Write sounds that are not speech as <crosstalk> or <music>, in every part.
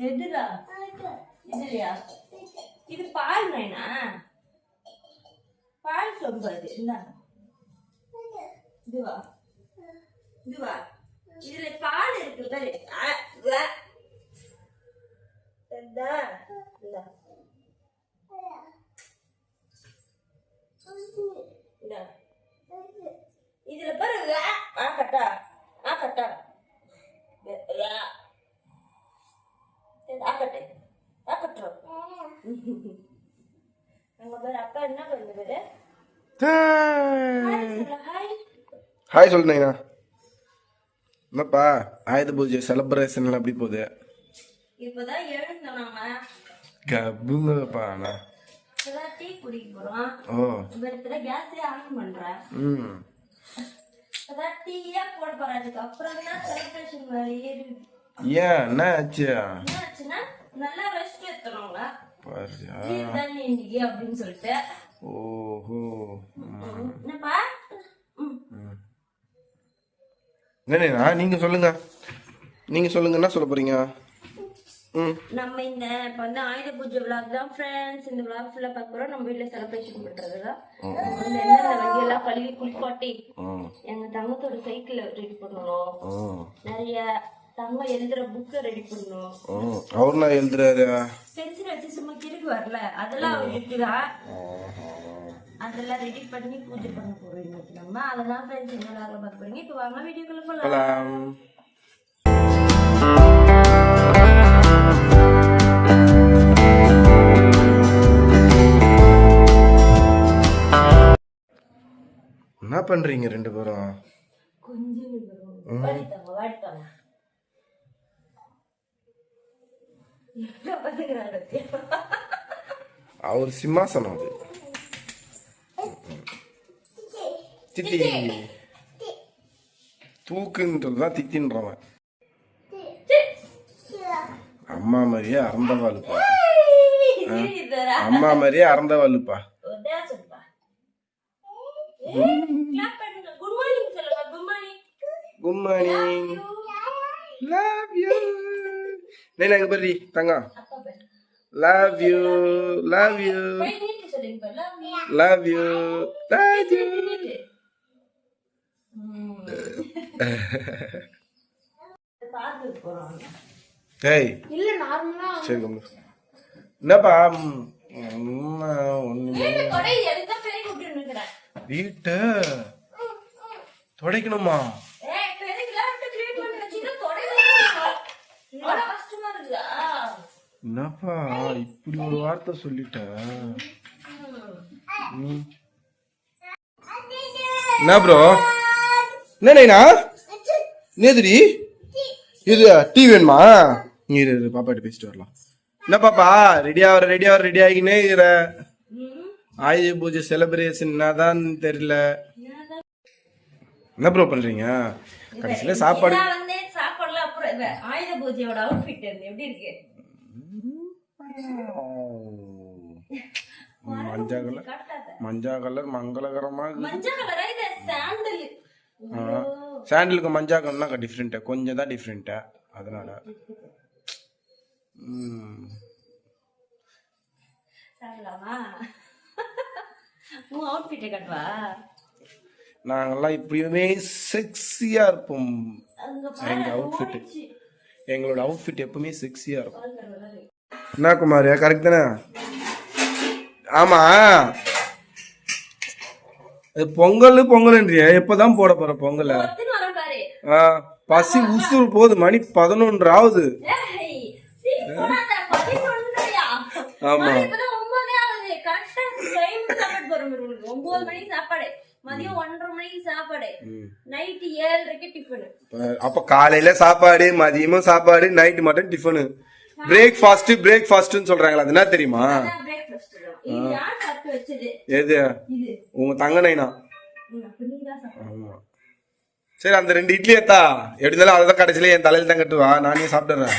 எதுடா இதுலையா இது பால் நைனா பால் சொம்பு அது என்ன இதுவா? இதுவா? இதுல பால் இருக்கு பாரு. ஆ, வா. இந்தா, இதுல பாரு. வா. ஆ கட்டா. ஆ கட்டா வா. சரி, ஆ கட்டு ஆ கட்டுறோம் அங்க பாரு அப்பா என்ன பண்ணுது ஹாய் சொல்லு ஹாய். ஹாய் சொல்லுங்கண்ணா என்னப்பா ஆயுத பூஜை செலிப்ரேஷன்லாம் எப்படி போகுது? இப்பதான் எழுந்தோம் நாம. அண்ணா. இப்பதான் டீ குடிக்க போறோம். ஓ. இந்த இடத்துல கேஸே ஆன் பண்றேன் ம். இப்பதான் டீயா போட போறேன் அதுக்கு அப்புறம் தான் செலிப்ரேஷன் வேலையே இருக்கு. ஏன் என்ன ஆச்சு என்ன ஆச்சுன்னா நல்லா ரெஸ்ட் எடுத்துறோங்களா பாரியா லீவ் தானே இன்னைக்கு அப்படின்னு சொல்லிட்டு. ஓஹோ. என்னப்பா. என்னண்ணா நீங்க சொல்லுங்க. நீங்க சொல்லுங்க என்ன சொல்ல போறீங்க? நம்ம இந்த இப்ப வந்து ஆயுத பூஜை விழாக் தான் ஃப்ரெண்ட்ஸ் இந்த விழா ஃபுல்லா பார்க்க போறோம். நம்ம வீட்ல செலிப்ரேஷன் பண்றது தான் இந்த எந்தெந்த வண்டி எல்லாம் கழுவி குளிப்பாட்டி ம். எங்க தங்கத்தோட சைக்கிள் ரெடி பண்ணணும். நிறைய தங்கம் எழுதுற புக்கை ரெடி பண்ணணும். அவர் நான் எழுதுறாரு? பென்சில் வச்சு கிறுக்கு வரல. அதெல்லாம் அதெல்லாம் ரெடி பண்ணி பூஜை பண்ண போறோம் இன்னைக்கு நம்ம அதெல்லாம் ஃப்ரெண்ட்ஸ் விழாவில் பார்க்க போறீங்க. இப்போ வாங்க வீடியோக்குள்ள போகலாம் என்ன பண்றீங்க ரெண்டு பேரும்? கொஞ்சம் அவர் சிம்மாசனம் அது தித்தி தூக்குன்றது தான் தித்தின்றவன் அம்மா மாதிரியே அறந்தவாளுப்பா அம்மா மாதிரியே அறந்தவாளுப்பா குட் மார்னிங் லவ் யூ நீ எங்க பர்ரி தங்கம் love you. லவ் யூ நீட்டு. ம். பார்த்துட்டு போறோம் ஏய் இல்ல நார்மலா சரி என்னப்பா? வீட்டை துடைக்கணுமா? அவ்வளோ கஷ்டமா இருக்குதா என்னப்பா இப்படி ஒரு வார்த்தை சொல்லிட்ட? என்ன ப்ரோ என்ன நைனா? நேதுடி இது டீ? வேணுமா? நீ இரு பாப்பாட்ட பேசிட்டு வரலாம். என்ன பாப்பா ரெடி ஆகிற ரெடி ஆகிற ரெடி ஆகினே இருக்கிற. ஆயுத பூஜை செலிப்ரேஷன் என்னதான் தெரியல. என்ன ப்ரோ பண்றீங்க? கடைசியில சாப்பாடு ஆயுத பூஜையோட அவுட்ஃபிட் எப்படி இருக்கு? மஞ்சள் கலர் மஞ்சள் கலர் மங்களகரமா சாண்டலுக்கு மஞ்சள் கலர்னா டிஃப்ரெண்ட்டு கொஞ்சம் தான் டிஃப்ரெண்ட்டு அதனால நாங்கெல்லாம் இப்படியுமே செக்ஸியா இருப்போம் எங்க. ஓடிச்சு. எங்களோட அவுட்ஃபிட் எப்பவுமே செக்ஸியா இருக்கும். என்ன குமாரியா கரெக்ட் தானே? ஆமா. பொங்கல் பொங்கல்ன்றிய. எப்பதான் போட போற பொங்கல? பசி உசுறு போகுது மணி பதினொன்று ஆகுது? ஆமா. மதியம் ஒன்றரை மணிக்கு சாப்பாடு. நைட் ஏழரைக்கு டிஃபன் அப்ப காலையில சாப்பாடு மதியமும் சாப்பாடு நைட் மட்டும் டிஃபனு பிரேக்ஃபாஸ்ட் பிரேக்ஃபாஸ்ட்னு சொல்றாங்களா அது என்ன தெரியுமா? எது? உங்க தங்க நைனா தான். ஆமா. சரி அந்த ரெண்டு இட்லி ஏத்தா எப்படி இருந்தாலும் அதான் கடைசியில என் தலையில தான் கட்டுவா? நானே சாப்பிடுறேன்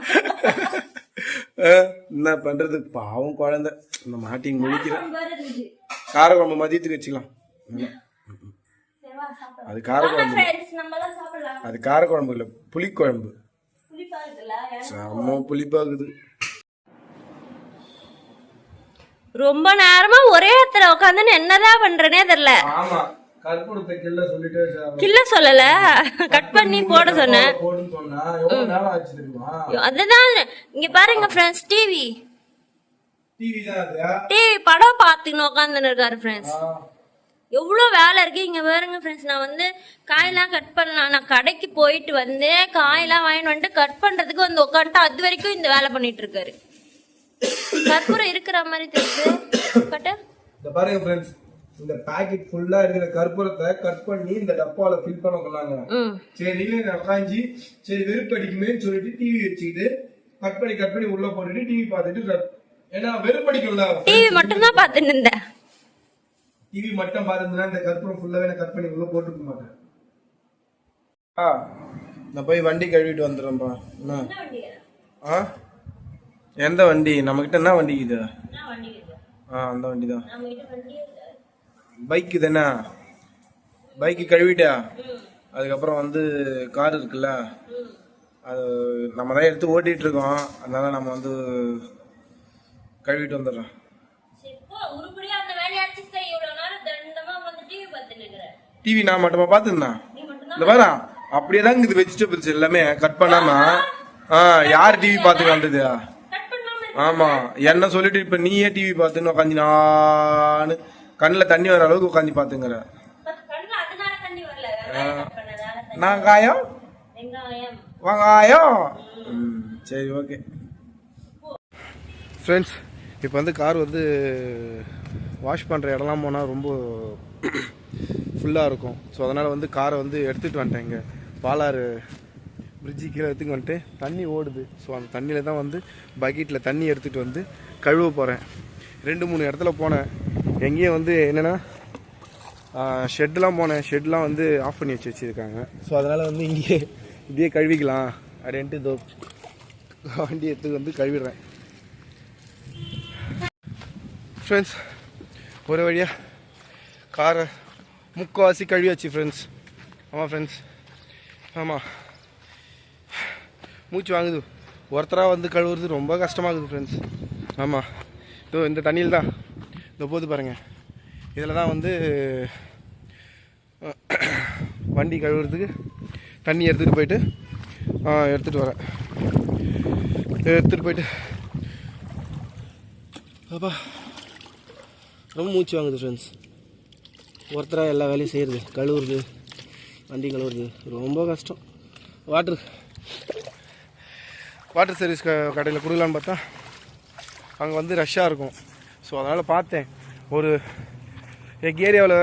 <laughs> என்ன பண்றது? பாவம் குழந்தை. இந்த மாட்டிங் முழிக்கிறேன் இருக்குது. காரக்குழம்பு மதியத்துக்கு வச்சுக்கலாம். சரி வா சாப்பிடலாம். அது காரக்குழம்பு ஃப்ரெண்ட்ஸ் நம்ம எல்லாம் சாப்பிடலாம். அது காரக்குழம்பு இல்ல புளிக்குழம்பு. செம்ம புளிப்பாகுது ரொம்ப நேரமா ஒரே இடத்துல உட்காந்துன்னு என்னதான் பண்றேனே தெரியல. ஆமா. கற்பூரத்தை சொல்லிட்டு கில்ல சொல்லல. கட் பண்ணி போட சொன்னேன். போடுன்னு சொன்னா எவ்வளவு நேரம் ஆச்சு தெரியுமா? அதுதான். இங்க பாருங்க ஃப்ரெண்ட்ஸ் டிவி டிவி தான் அது டிவி படம் பார்த்துன்னு உட்காந்துன்னு இருக்காரு ஃப்ரெண்ட்ஸ் எவ்வளோ வேலை இருக்கு. இங்க பாருங்க ஃப்ரெண்ட்ஸ் நான் வந்து காயெல்லாம் கட் பண்ணலாம் நான் கடைக்கு போயிட்டு வந்து காயெல்லாம் வாங்கிட்டு வந்துட்டு கட் பண்றதுக்கு வந்து உட்காந்துட்டு அது வரைக்கும் இந்த வேலை பண்ணிட்டு இருக்காரு. கற்பூரம் இருக்கிற மாதிரி தெரியுது. பாருங்க ஃப்ரெண்ட்ஸ் இந்த பாக்கெட் ஃபுல்லா இருக்கிற கற்பூரத்தை கட் பண்ணி இந்த டப்பால ஃபில் பண்ண சொன்னாங்க. ம். சரி உட்காந்து சரி வெறுப்பு அடிக்குமேன்னு சொல்லிட்டு டிவி வச்சுக்கிட்டு கட் பண்ணி கட் பண்ணி உள்ள போட்டுட்டு டிவி பார்த்துட்டு ஏன்னா வெறுப்படிக்கும்ல டிவி மட்டும்தான் பார்த்துட்டு இருந்தேன். டிவி மட்டும் பார்த்துருந்தா இந்த கற்பூரம் ஃபுல்லாவே நான் கட் பண்ணி உள்ள போட்டுக்க மாட்டேன். ஆ நான் போய் வண்டி கழுவிட்டு வந்துடுறேன்ப்பா. என்ன? ஆ? எந்த வண்டி? நம்மகிட்ட என்ன வண்டி இது? ஆ அந்த வண்டி தான் பைக்கு தானே? பைக்கு கழுவிட்டா? அதுக்கப்புறம் வந்து கார் இருக்குல்ல? அது நம்ம தான் எடுத்து ஓட்டிட்டு இருக்கோம் அதனால நம்ம வந்து கழுவிட்டு வந்துடுறோம். டிவி நான் மட்டுமா பார்த்துருந்தேன்? இந்த பாரு அப்படியே தான் இது வெஜிடபிள்ஸ் எல்லாமே கட் பண்ணாம ஆ யார் டிவி பார்த்துட்டு வந்தது? கட் பண்ணாம ஆமா என்ன சொல்லிட்டு இப்ப நீயே டிவி பார்த்துன்னு உட்காந்து நானு கண்ணுல தண்ணி வர அளவுக்கு உட்காந்து பாத்துங்கிற. கண்ணுல அதனால தண்ணி வரல. வெங்காயம்? நான் காயம் சரி ஓகே. ஃப்ரெண்ட்ஸ் இப்போ வந்து கார் வந்து வாஷ் பண்ணுற இடம்லாம் போனால் ரொம்ப ஃபுல்லாக இருக்கும். ஸோ அதனால் வந்து காரை வந்து எடுத்துகிட்டு வந்துட்டேன் இங்கே. பாலாறு பிரிட்ஜு கீழே எடுத்துட்டு வந்துட்டு தண்ணி ஓடுது. ஸோ அந்த தண்ணியில் தான் வந்து பக்கெட்டில் தண்ணி எடுத்துகிட்டு வந்து கழுவ போகிறேன் ரெண்டு மூணு இடத்துல போனேன். எங்கேயும் வந்து என்னென்னா ஷெட்லாம் போனேன். ஷெட்லாம் வந்து ஆஃப் பண்ணி வச்சு வச்சுருக்காங்க. ஸோ அதனால் வந்து இங்கேயே இப்படியே கழுவிக்கலாம் அப்படின்ட்டு இதோ வண்டி எடுத்து வந்து கழுவிடுறேன். ஃப்ரெண்ட்ஸ் ஒரு வழியாக காரை முக்கால்வாசி கழுவியாச்சு ஃப்ரெண்ட்ஸ் ஆமாம் ஃப்ரெண்ட்ஸ் ஆமாம் மூச்சு வாங்குது. ஒருத்தராக வந்து கழுவுறது ரொம்ப கஷ்டமாகுது ஃப்ரெண்ட்ஸ் ஆமாம் இதோ இந்த தண்ணியில் தான் இதோ போது பாருங்கள் இதில் தான் வந்து வண்டி கழுவுறதுக்கு தண்ணி எடுத்துகிட்டு போயிட்டு எடுத்துகிட்டு வரேன். எடுத்துகிட்டு போயிட்டு அப்பா ரொம்ப மூச்சு வாங்குது ஃப்ரெண்ட்ஸ் ஒருத்தராக எல்லா வேலையும் செய்கிறது கழுவுறது வண்டி கழுவுறது ரொம்ப கஷ்டம். வாட்ரு வாட்டர் சர்வீஸ் க கடையில் கொடுக்கலான்னு பார்த்தா அங்கே வந்து ரஷ்ஷாக இருக்கும். ஸோ அதனால் பார்த்தேன். ஒரு எங்கள் ஏரியாவில்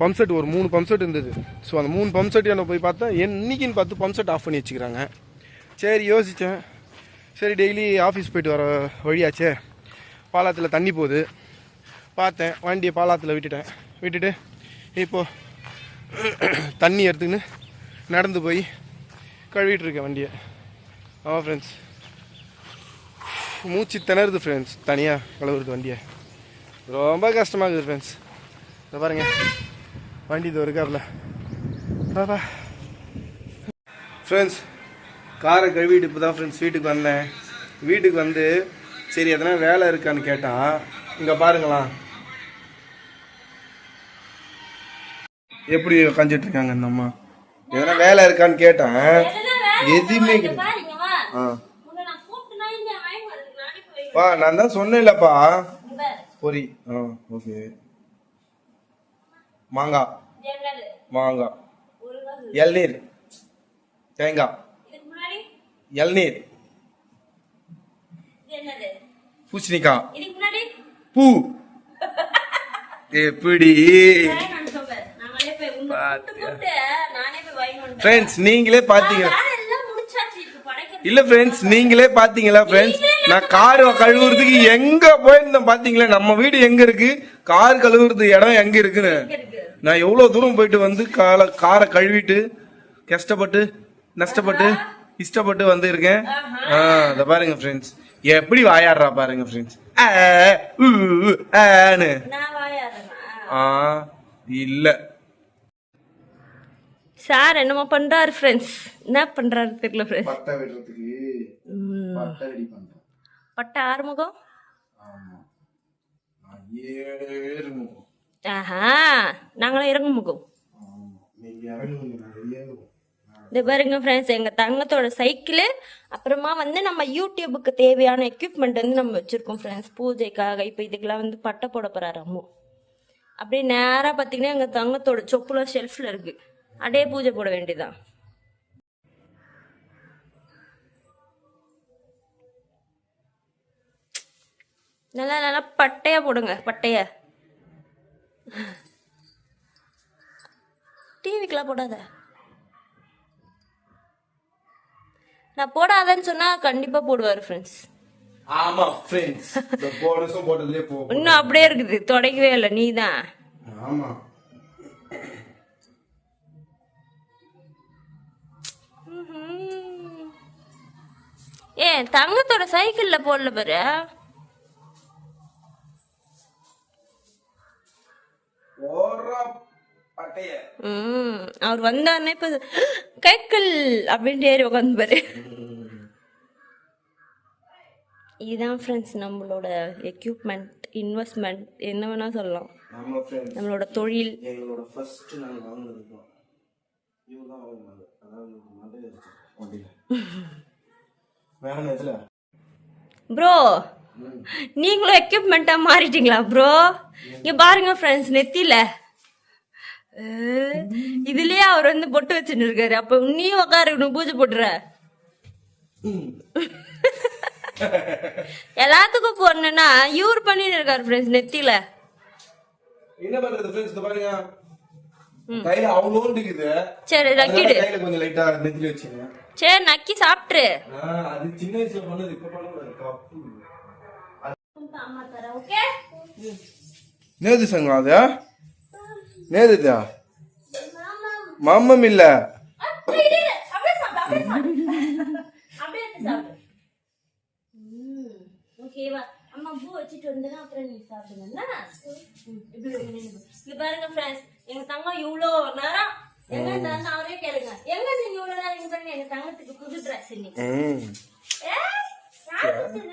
பம்ப் செட் ஒரு மூணு பம்ப் செட் இருந்தது. ஸோ அந்த மூணு பம்ப் செட் என்ன போய் பார்த்தா என்னைக்குன்னு பார்த்து பம்ப் செட் ஆஃப் பண்ணி வச்சுக்கிறாங்க. சரி யோசித்தேன் சரி டெய்லி ஆஃபீஸ் போயிட்டு வர வழியாச்சே. பாலாத்தில் தண்ணி போகுது. பார்த்தேன். வண்டியை பாலாத்தில் விட்டுட்டேன். விட்டுட்டு இப்போது தண்ணி எடுத்துக்கின்னு நடந்து போய் கழுவிட்டுருக்கேன் வண்டியை. ஆமாம் ஃப்ரெண்ட்ஸ் மூச்சு திணறுது ஃப்ரெண்ட்ஸ் தனியாக கழுவுறது வண்டியை. ரொம்ப கஷ்டமாக இருக்குது ஃப்ரெண்ட்ஸ் இதை பாருங்க. வண்டி இது இருக்காப்ல பாப்பா ஃப்ரெண்ட்ஸ் காரை கழுவிட்டு இப்போ தான் ஃப்ரெண்ட்ஸ் வீட்டுக்கு வந்தேன். வீட்டுக்கு வந்து சரி எதனா வேலை இருக்கான்னு கேட்டான் இங்கே பாருங்களா எப்படி உக்காந்துட்டு இருக்காங்க இந்த அம்மா? எதனா வேலை இருக்கான்னு கேட்டேன் எதுவுமே ஆ உன்னை நான் கூப்பிட்டுனா இந்த வாங்கி வரதுக்கு நானே போய் வா நான் தான் சொன்னேன்லப்பா. பாரு. ஆ ஓகே மாங்காய் மாங்காய். இளநீர். தேங்காய். இளநீர். பூசணிக்காய். பூ. எப்படி. ஃப்ரெண்ட்ஸ் நீங்களே பாத்தீங்க. இல்ல ஃப்ரெண்ட்ஸ் நீங்களே பாத்தீங்களா ஃப்ரெண்ட்ஸ் நான் கார் கழுவுறதுக்கு எங்க போயிருந்தேன் பாத்தீங்களா? நம்ம வீடு எங்க இருக்கு? கார் கழுவுறது இடம் எங்க இருக்குன்னு? இருக்கு. நான் எவ்வளவு தூரம் போயிட்டு வந்து காலை காரை கழுவிட்டு கஷ்டப்பட்டு நஷ்டப்பட்டு இஷ்டப்பட்டு வந்து இருக்கேன் ஆ, இத பாருங்க ஃப்ரெண்ட்ஸ் எப்படி வாயாடுறா பாருங்க ஃப்ரெண்ட்ஸ்? ஆ இல்ல. சார் என்னமோ பண்றாரு ஃப்ரெண்ட்ஸ் என்ன பண்றாரு தெரியல ஃப்ரெண்ட்ஸ் பட்டை ஆறுமுகம்? ஆஹா நாங்களும் இறங்கு முகம் ஆமா. நீங்க இறங்குங்க நான் ஏறுவோம். இது பாருங்க ஃப்ரெண்ட்ஸ் எங்க தங்கத்தோட சைக்கிள் அப்புறமா வந்து நம்ம யூடியூபுக்கு தேவையான எக்யூப்மெண்ட் வந்து நம்ம வச்சிருக்கோம் ஃப்ரெண்ட்ஸ் பூஜைக்காக இப்போ இதுக்கெல்லாம் வந்து பட்டை போட போறாரு அம்மு. அப்படியே நேரா பார்த்தீங்கன்னா எங்க தங்கத்தோட சொப்புலாம் ஷெல்ஃப்ல இருக்கு. அப்படியே பூஜை போட வேண்டியதான் நல்லா நல்லா பட்டையா போடுங்க பட்டைய. டிவிக்கெல்லாம் போடாத. நான் போடாதேன்னு சொன்னா கண்டிப்பா போடுவாரு ஃப்ரெண்ட்ஸ் ஆமா ஃப்ரெண்ட்ஸ் போனஸும் போட்டதுலயே போ இன்னும் அப்படியே இருக்குது தொடக்கவே இல்லை நீ தான் ஆமா. ஏ தங்கத்தோட சைக்கிள்ல போடல பாரு ஓரா பட்டைய ம் அவர் வந்தாருன்னா இப்ப கைக்கல் அப்படின்ட்டு ஏறி உட்காந்து பாரு இதுதான் ஃப்ரெண்ட்ஸ் நம்மளோட எக்யூப்மெண்ட் இன்வெஸ்ட்மெண்ட் என்ன வேணா சொல்லலாம். நம்மளோட தொழில். எங்களோட ஃபர்ஸ்ட் நாங்க வாங்குனது தான் இவங்க தான் வாங்கினாங்க அதாவது மண்டே வண்டியில. வேற நேரத்துல ப்ரோ நீங்களும் எக்யூப்மெண்ட்டா மாறிட்டீங்களா ப்ரோ இங்க பாருங்க ஃப்ரெண்ட்ஸ் நெத்தியில. இதுலயே அவர் வந்து பொட்டு வச்சுட்டு இருக்காரு. அப்ப நீயும் உட்காரு பூஜை போட்டுற. எல்லாத்துக்கும் போடணும்னா இவர் பண்ணிட்டு இருக்காரு ஃப்ரெண்ட்ஸ் நெத்தியில. என்ன பண்றது ஃப்ரெண்ட்ஸ் பாருங்க. கையில அவ்வளோ இருக்குது சரி நக்கிடு. கையில கொஞ்சம் லைட்டா நெத்தில வச்சுங்க சரி நக்கி சாப்பிட்டுரு. அது சின்ன வயசுல பண்ணது இப்ப கப்பு. நேது சங்கம் அது நேதுதா மம்மம் இல்ல ஓகேவா அம்மா பூ வச்சுட்டு வந்தேன்னா அப்புறம் நீ சாப்பிடுங்கன்னா இங்க பாருங்க ஃப்ரெண்ட்ஸ் எங்க தங்கம் இவ்வளோ நேரம் எங்க இருந்தாருன்னு அவரே கேளுங்க எங்க நீங்க இவ்வளோ நேரம் பாருங்க எங்க தங்கத்துக்கு புது ட்ரெஸ் இன்னைக்கு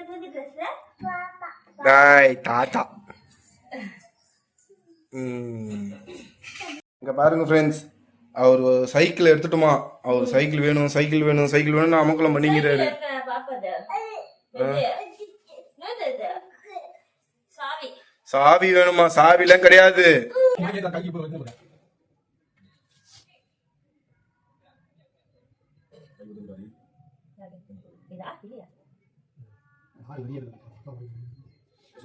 புது ட்ரெஸ் டாய் தாத்தா இங்க பாருங்க ஃப்ரெண்ட்ஸ் அவர் சைக்கிள் எடுத்துட்டுமா? அவர் சைக்கிள் வேணும் சைக்கிள் வேணும் சைக்கிள் வேணும் அமக்கலம் பண்ணிக்கிறாரு. சாவி வேணுமா? சாவி எல்லாம் கிடையாது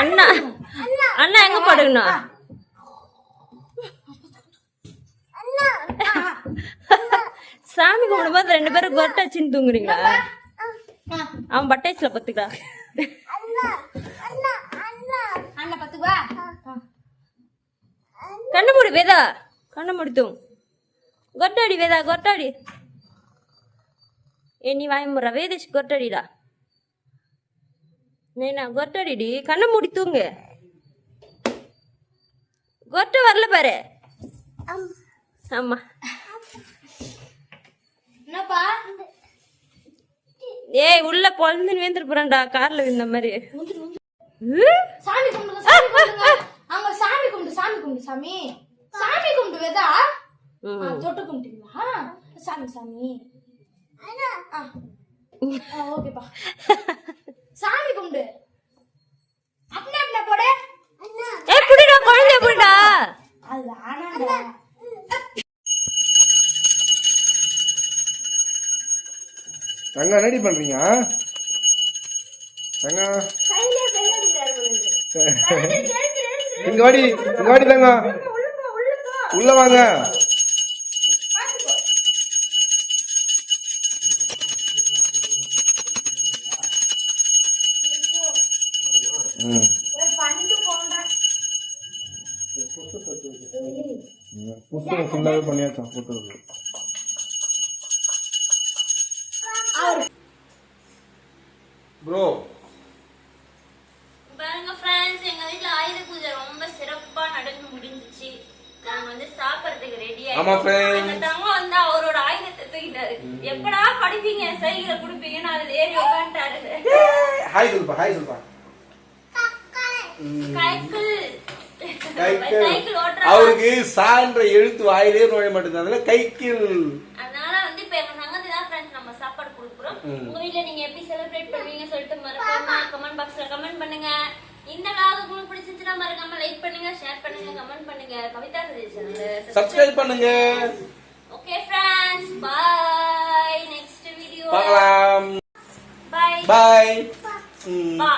அண்ணா. அண்ணா. எங்க படுக்கணும்? சாமி கும்பிடும்போது ரெண்டு பேரும் கொட்டை வச்சுன்னு தூங்குறீங்களா? அவன் பட்டாச்சுல பத்துக்கா அண்ணா. பாத்துக்குவா? கண்ணு மூடி வேதா. கண்ணு மூடி தூங்கு. கொட்டாடி வேதா கொட்டாடி. நீ வாய்முற வேதேஷ் கொட்டாடிடா நேனா கொட்டாடிடி கண்ணை மூடி தூங்கு கொட்டை வரல பாரு ஆமா என்னப்பா ஏய் உள்ள பொழந்துன்னு வேந்துட்டு போறான்டா கார்ல விழுந்த மாதிரி? சாமி கும்பிடுங்க அங்க சாமி கும்பிடு சாமி கும்பிடு சாமி சாமி கும்பிடு வேதா தொட்டு கும்பிட்டீங்களா சாமி சாமி ஓகேப்பா. சாமி கும்பிடு. போட. புடிடா புடிடா. அது ஆனாடா ரெடி பண்றீங்க? இங்க வாடி இங்க வாடி போ. உள்ள வாங்க. ஃபுல்லாகவே ப்ரோ பாருங்க ஃப்ரெண்ட்ஸ் எங்க வீட்ல ஆயுத பூஜை ரொம்ப சிறப்பா நடந்து முடிஞ்சுச்சு. நாங்க வந்து சாப்பிடறதுக்கு ரெடி வந்து அவரோட ஆயுதத்தை தூக்கிட்டாரு. எப்படா படிப்பீங்க? சைக்கிள குடுப்பீங்கன்னு அதுல ஏறி உட்காந்துட்டாரு ஹாய் சொல்பா ஹாய் சொல்பா சைக்கிள் கைக்கில். சைக்கிள் ஓட்டுற அவருக்கு சான்ற எழுத்து வாயிலே நுழைய மாட்டேங்குது. கைக்கில் அதனால வந்து இப்ப எங்க சங்கத்துல தான் ஃப்ரெண்ட்ஸ் நம்ம சாப்பாடு கொடுக்குறோம். உங்க வீட்ல நீங்க எப்படி செலிப்ரேட் பண்ணுவீங்க சொல்லிட்டு மறக்காம கமெண்ட் பாக்ஸ்ல கமெண்ட் பண்ணுங்க. இந்த vlog உங்களுக்கு பிடிச்சிருந்துச்சுன்னா மறக்காம லைக் பண்ணுங்க ஷேர் பண்ணுங்க கமெண்ட் பண்ணுங்க. கவிதா சஜஷன் சப்ஸ்கிரைப் பண்ணுங்க. Okay friends bye next video பார்க்கலாம். பை பாய் பா